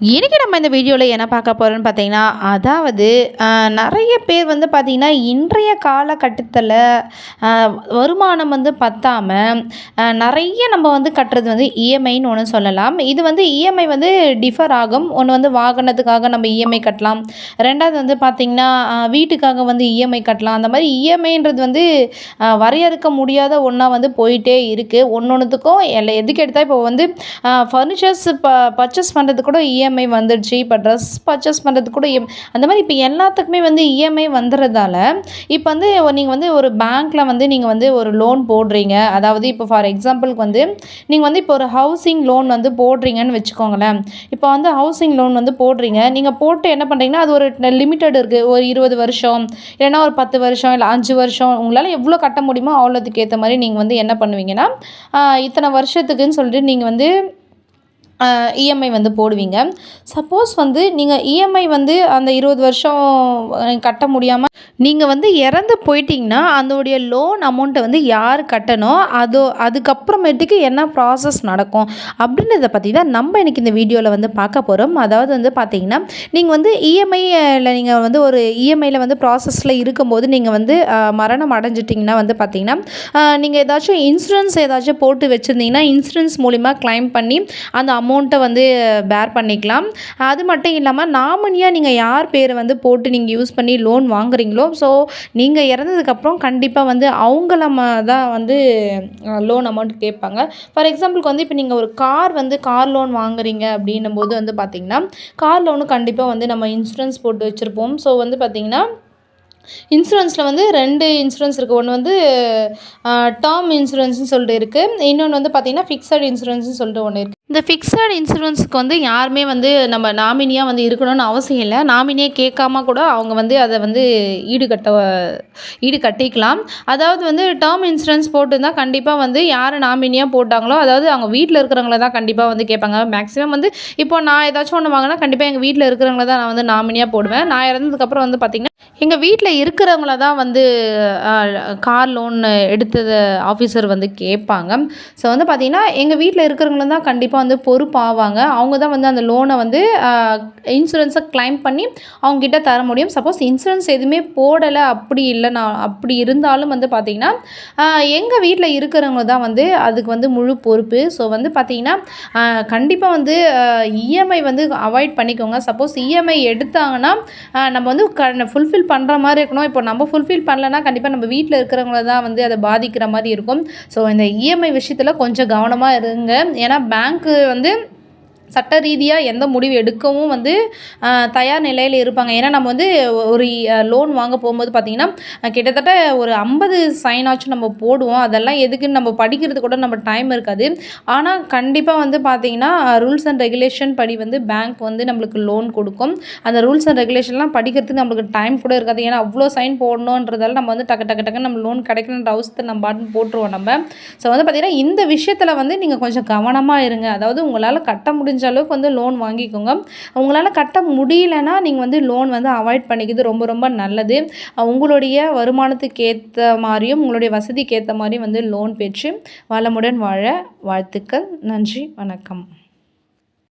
இன்றைக்கி நம்ம இந்த வீடியோவில் என்ன பார்க்க போகிறோன்னு பார்த்தீங்கன்னா அதாவது நிறைய பேர் வந்து பார்த்திங்கன்னா இன்றைய காலகட்டத்தில் வருமானம் வந்து பத்தாமல் நிறைய நம்ம வந்து கட்டுறது வந்து இஎம்ஐன்னு ஒன்று சொல்லலாம். இது வந்து இஎம்ஐ வந்து டிஃபர் ஆகும். ஒன்று வந்து வாகனத்துக்காக நம்ம இஎம்ஐ கட்டலாம். ரெண்டாவது வந்து பார்த்திங்கன்னா வீட்டுக்காக வந்து இஎம்ஐ கட்டலாம். அந்த மாதிரி இஎம்ஐன்றது வந்து வரையறுக்க முடியாத ஒன்றா வந்து போயிட்டே இருக்குது ஒன்று ஒன்றுத்துக்கும் எல்லாம் எதுக்கு எடுத்தால் இப்போ வந்து ஃபர்னிச்சர்ஸ் ப பர்ச்சேஸ் பண்ணுறது கூட இஎம்ஐ இஎம்ஐ வந்துடுச்சு இப்போ ட்ரெஸ் பர்ச்சேஸ் பண்ணுறதுக்கு கூட இஎம் அந்த மாதிரி இப்போ எல்லாத்துக்குமே வந்து இஎம்ஐ வந்துடுறதால இப்போ வந்து நீங்கள் வந்து ஒரு பேங்க்கில் வந்து நீங்கள் வந்து ஒரு லோன் போடுறீங்க. அதாவது இப்போ ஃபார் எக்ஸாம்பிளுக்கு வந்து நீங்கள் வந்து இப்போ ஒரு ஹவுசிங் லோன் வந்து போடுறீங்கன்னு வச்சுக்கோங்களேன். இப்போ வந்து ஹவுசிங் லோன் வந்து போடுறீங்க. நீங்கள் போட்டு என்ன பண்ணுறீங்கன்னா அது ஒரு லிமிட்டட் இருக்குது ஒரு இருபது வருஷம் இல்லைன்னா ஒரு பத்து வருஷம் இல்லை அஞ்சு வருஷம் உங்களால் எவ்வளோ கட்ட முடியுமோ அவ்வளோத்துக்கு ஏற்ற மாதிரி நீங்கள் வந்து என்ன பண்ணுவீங்கன்னா இத்தனை வருஷத்துக்குன்னு சொல்லிட்டு நீங்கள் வந்து இஎம்ஐ வந்து போடுவீங்க. சப்போஸ் வந்து நீங்கள் இஎம்ஐ வந்து அந்த இருபது வருஷம் கட்ட முடியாமல் நீங்கள் வந்து இறந்து போயிட்டீங்கன்னா அதோடைய லோன் அமௌண்ட்டை வந்து யார் கட்டணும்? அதோ அதுக்கப்புறமேட்டுக்கு என்ன ப்ராசஸ் நடக்கும்? அப்படின்றத பற்றி தான் நம்ம இன்றைக்கி இந்த வீடியோவில் வந்து பார்க்க போகிறோம் அதாவது வந்து பார்த்தீங்கன்னா நீங்கள் வந்து இஎம்ஐயில் நீங்கள் வந்து ஒரு இஎம்ஐயில் வந்து ப்ராசஸில் இருக்கும்போது நீங்கள் வந்து மரணம் அடைஞ்சிட்டிங்கன்னா வந்து பார்த்தீங்கன்னா நீங்கள் ஏதாச்சும் இன்சூரன்ஸ் ஏதாச்சும் போட்டு வச்சுருந்தீங்கன்னா இன்சூரன்ஸ் மூலிமா கிளைம் பண்ணி அந்த அமௌண்ட்டை வந்து பேர் பண்ணிக்கலாம். அது மட்டும் இல்லாமல் நாமினியாக நீங்கள் யார் பேரை வந்து போட்டு நீங்கள் யூஸ் பண்ணி லோன் வாங்குறீங்களோ ஸோ நீங்கள் இறந்ததுக்கப்புறம் கண்டிப்பாக வந்து அவங்கள தான் வந்து லோன் அமௌண்ட் கேட்பாங்க. ஃபார் எக்ஸாம்பிளுக்கு வந்து இப்போ நீங்கள் ஒரு கார் வந்து கார் லோன் வாங்குறீங்க அப்படின்னும் போது வந்து பார்த்திங்கன்னா கார் லோனு கண்டிப்பாக வந்து நம்ம இன்சூரன்ஸ் போட்டு வச்சுருப்போம். ஸோ வந்து பார்த்திங்கன்னா இன்சூரன்ஸில் வந்து ரெண்டு இன்சூரன்ஸ் இருக்குது ஒன்று வந்து டேர்ம் இன்சூரன்ஸ்னு சொல்லிட்டு இருக்குது இன்னொன்று வந்து பார்த்திங்கன்னா ஃபிக்ஸட் இன்சூரன்ஸ்னு சொல்லிட்டு ஒன்று இருக்குது இந்த ஃபிக்ஸட் இன்சூரன்ஸுக்கு வந்து யாருமே வந்து நம்ம நாமினியாக வந்து இருக்கணும்னு அவசியம் இல்லை. நாமினியே கேட்காம கூட அவங்க வந்து அதை வந்து ஈடுகட்ட ஈடு கட்டிக்கலாம் அதாவது வந்து டேர்ம் இன்சூரன்ஸ் போட்டுருந்தா கண்டிப்பாக வந்து யார் நாமினியாக போட்டாங்களோ அதாவது அவங்க வீட்டில் இருக்கிறவங்கள தான் கண்டிப்பாக வந்து கேட்பாங்க. மேக்ஸிமம் வந்து இப்போ நான் ஏதாச்சும் ஒன்று வாங்கினா கண்டிப்பாக எங்கள் வீட்டில் இருக்கிறவங்கள தான் நான் வந்து நாமினியாக போடுவேன். நான் இறந்ததுக்கப்புறம் வந்து பார்த்திங்கன்னா எங்கள் வீட்டில் இருக்கிறவங்கள தான் வந்து கார் லோன் எடுத்தது ஆஃபீஸர் வந்து கேட்பாங்க ஸோ வந்து பார்த்திங்கன்னா எங்கள் வீட்டில் இருக்கிறவங்கள தான் கண்டிப்பாக வந்து பொறுப்பாவாங்க. அவங்க தான் வந்து அந்த லோனை வந்து இன்சூரன்ஸை கிளைம் பண்ணி அவங்ககிட்ட தர முடியும். சப்போஸ் இன்சூரன்ஸ் எதுவுமே போடலை அப்படி இல்லை நான் அப்படி இருந்தாலும் வந்து பார்த்திங்கன்னா எங்கள் வீட்டில் இருக்கிறவங்க தான் வந்து அதுக்கு வந்து முழு பொறுப்பு. ஸோ வந்து பார்த்திங்கன்னா கண்டிப்பாக வந்து இஎம்ஐ வந்து அவாய்ட் பண்ணிக்கோங்க. சப்போஸ் இஎம்ஐ எடுத்தாங்கன்னா நம்ம வந்து க ஃபுல்ஃபில் பண்ணுற மாதிரி இருக்கணும். இப்போ நம்ம ஃபுல்ஃபில் பண்ணலன்னா கண்டிப்பாக நம்ம வீட்டில் இருக்கிறவங்கள தான் வந்து அதை பாதிக்கிற மாதிரி இருக்கும். ஸோ இந்த இஎம்ஐ விஷயத்தில் கொஞ்சம் கவனமாக இருங்க. ஏன்னா பேங்க்கு வந்து சட்ட ரீதியாக எந்த முடிவு எடுக்கவும் வந்து தயார் நிலையில் இருப்பாங்க. ஏன்னா நம்ம வந்து ஒரு லோன் வாங்க போகும்போது பார்த்திங்கன்னா கிட்டத்தட்ட ஒரு ஐம்பது சைனாச்சும் நம்ம போடுவோம். அதெல்லாம் எதுக்குன்னு நம்ம படிக்கிறது கூட நம்ம டைம் இருக்காது. ஆனால் கண்டிப்பாக வந்து பார்த்திங்கன்னா ரூல்ஸ் அண்ட் ரெகுலேஷன் படி வந்து பேங்க் வந்து நம்மளுக்கு லோன் கொடுக்கும். அந்த ரூல்ஸ் அண்ட் ரெகுலேஷன்லாம் படிக்கிறதுக்கு நம்மளுக்கு டைம் கூட இருக்காது. ஏன்னா அவ்வளோ சைன் போடணுன்றதால நம்ம வந்து டக்கு டக்கு டக்கு நம்ம லோன் கிடைக்கணுன்ற அவசரத்தை நம்ம பாட்டு போட்டுருவோம் நம்ம. ஸோ வந்து பார்த்திங்கன்னா இந்த விஷயத்தில் வந்து நீங்கள் கொஞ்சம் கவனமாக இருங்க. அதாவது உங்களால் கட்ட முடிஞ்ச அளவுக்கு வந்து லோன் வாங்கிக்கோங்க. உங்களால் கட்ட முடியலன்னா நீங்கள் வந்து லோன் வந்து அவாய்ட் பண்ணிக்கிறது ரொம்ப ரொம்ப நல்லது. உங்களுடைய வருமானத்துக்கு ஏற்ற மாதிரியும் உங்களுடைய வசதிக்கு ஏற்ற மாதிரியும் வந்து லோன் பெற்று வளமுடன் வாழ வாழ்த்துக்கள். நன்றி வணக்கம்.